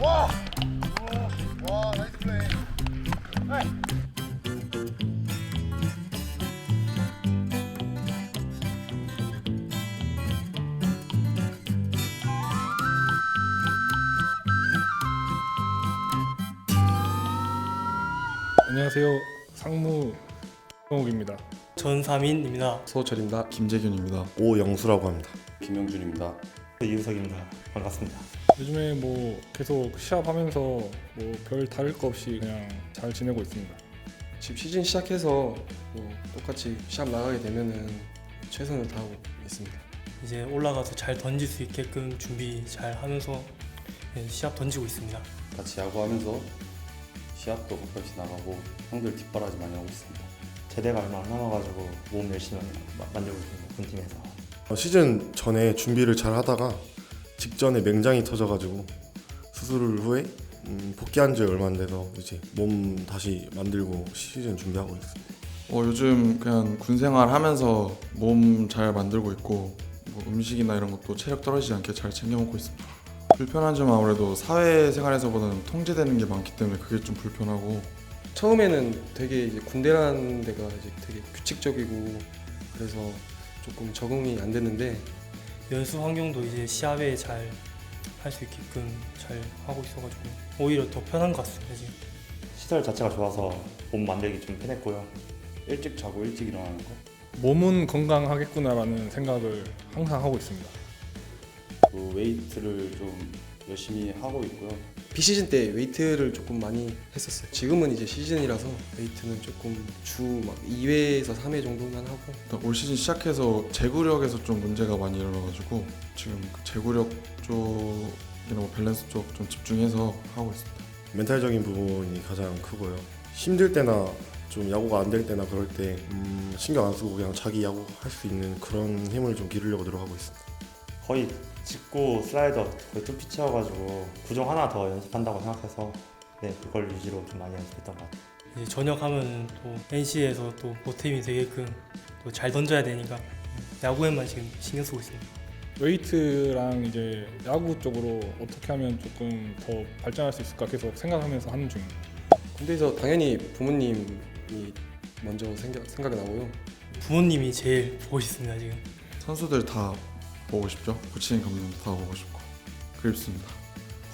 와! 오, 와, 나이스 플레이. 안녕하세요. 상무 성욱입니다. 전삼인입니다. 서철입니다. 김재균입니다. 오영수라고 합니다. 김영준입니다. 이우석입니다. 반갑습니다. 요즘에 뭐 계속 시합하면서 뭐 별 다를 거 없이 그냥 잘 지내고 있습니다. 지금 시즌 시작해서 뭐 똑같이 시합 나가게 되면은 최선을 다하고 있습니다. 이제 올라가서 잘 던질 수 있게끔 준비 잘 하면서 네, 시합 던지고 있습니다. 같이 야구하면서 시합도 가끔씩 나가고 형들 뒷바라지 많이 하고 있습니다. 제대가 얼마 안 남아가지고 몸 열심히 마- 만들고 있습니다. 본팀에서. 어, 시즌 전에 준비를 잘 하다가 직전에 맹장이 터져가지고 수술 후에 음, 복귀한 지 얼마 안 돼서 이제 몸 다시 만들고 시즌 준비하고 있습니다. 어, 요즘 그냥 군 생활 하면서 몸 잘 만들고 있고 뭐 음식이나 이런 것도 체력 떨어지지 않게 잘 챙겨 먹고 있습니다. 불편한 점은 아무래도 사회생활에서보다는 통제되는 게 많기 때문에 그게 좀 불편하고 처음에는 되게 이제 군대라는 데가 이제 되게 규칙적이고 그래서 조금 적응이 안 됐는데 연수 환경도 이제 시합에 잘 할 수 있게끔 잘 하고 있어가지고 오히려 더 편한 것 같습니다. 지금. 시설 자체가 좋아서 몸 만들기 좀 편했고요. 일찍 자고 일찍 일어나는 거. 몸은 건강하겠구나라는 생각을 항상 하고 있습니다. 그 웨이트를 좀 열심히 하고 있고요. 비시즌 때 웨이트를 조금 많이 했었어요. 지금은 이제 시즌이라서 웨이트는 조금 주 막 2회에서 3회 정도만 하고 일단 올 시즌 시작해서 제구력에서 좀 문제가 많이 일어나가지고 지금 그 제구력 쪽이나 뭐 밸런스 쪽 좀 집중해서 하고 있습니다. 멘탈적인 부분이 가장 크고요. 힘들 때나 좀 야구가 안 될 때나 그럴 때 음, 신경 안 쓰고 그냥 자기 야구 할 수 있는 그런 힘을 좀 기르려고 노력하고 있습니다. 거의 직구 슬라이더 거의 뚝 피치여가지고 구종 하나 더 연습한다고 생각해서 네 그걸 위주로 좀 많이 연습했던 것 같아요. 이제 전역하면 또 NC에서 또 보탬이 되게끔 또 잘 던져야 되니까 야구에만 지금 신경 쓰고 있습니다. 웨이트랑 이제 야구 쪽으로 어떻게 하면 조금 더 발전할 수 있을까 계속 생각하면서 하는 중입니다. 군대에서 당연히 부모님이 먼저 생각, 생각이 나고요. 부모님이 제일 보고 싶습니다 지금. 선수들 다 보고 싶죠. 코치님 감독도 다 보고 싶고 그립습니다.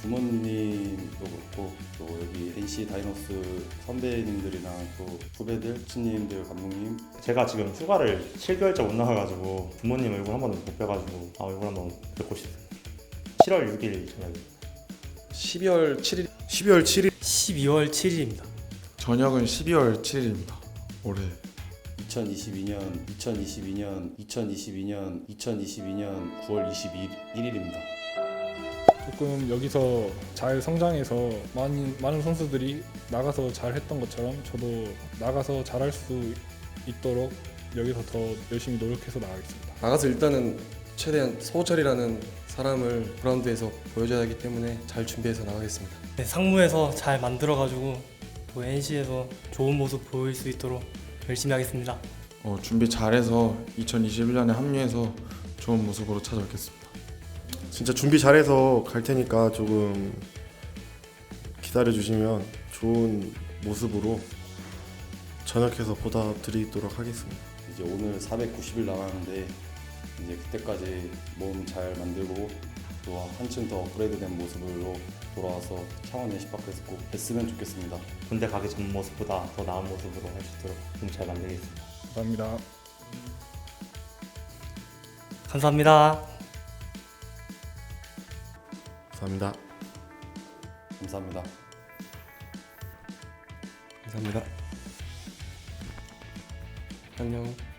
부모님도 그렇고 또 여기 NC 다이노스 선배님들이랑 또 후배들, 코치님들, 감독님 제가 지금 휴가를 7개월째 못 나가가지고 부모님 얼굴 한 번도 못 뵈가지고 아 얼굴 한 번 뵙고 싶어요. 7월 6일 저녁에 12월 7일 12월 7일 12월 7일입니다. 저녁은 12월 7일입니다. 올해 2022년 2022년 2022년 2022년 9월 21일입니다. 조금 여기서 잘 성장해서 많은 많은 선수들이 나가서 잘 했던 것처럼 저도 나가서 잘할 수 있도록 여기서 더 열심히 노력해서 나가겠습니다. 나가서 일단은 최대한 서호철이라는 사람을 그라운드에서 보여줘야 하기 때문에 잘 준비해서 나가겠습니다. 네, 상무에서 잘 만들어가지고 또 NC에서 좋은 모습 보일 수 있도록 열심히 하겠습니다. 어, 준비 잘해서 2021년에 합류해서 좋은 모습으로 찾아뵙겠습니다. 진짜 준비 잘해서 갈 테니까 조금 기다려 주시면 좋은 모습으로 전역해서 보답드리도록 하겠습니다. 이제 오늘 490일 남았는데 이제 그때까지 몸 잘 만들고 또 한층 더 업그레이드된 모습으로 돌아와서 창원 내시 밖에서 꼭 뵀으면 좋겠습니다. 군대 가기 전 모습보다 더 나은 모습으로 할 수 있도록 몸잘 만들겠습니다. 감사합니다. 감사합니다. 감사합니다. 감사합니다. 감사합니다. 안녕.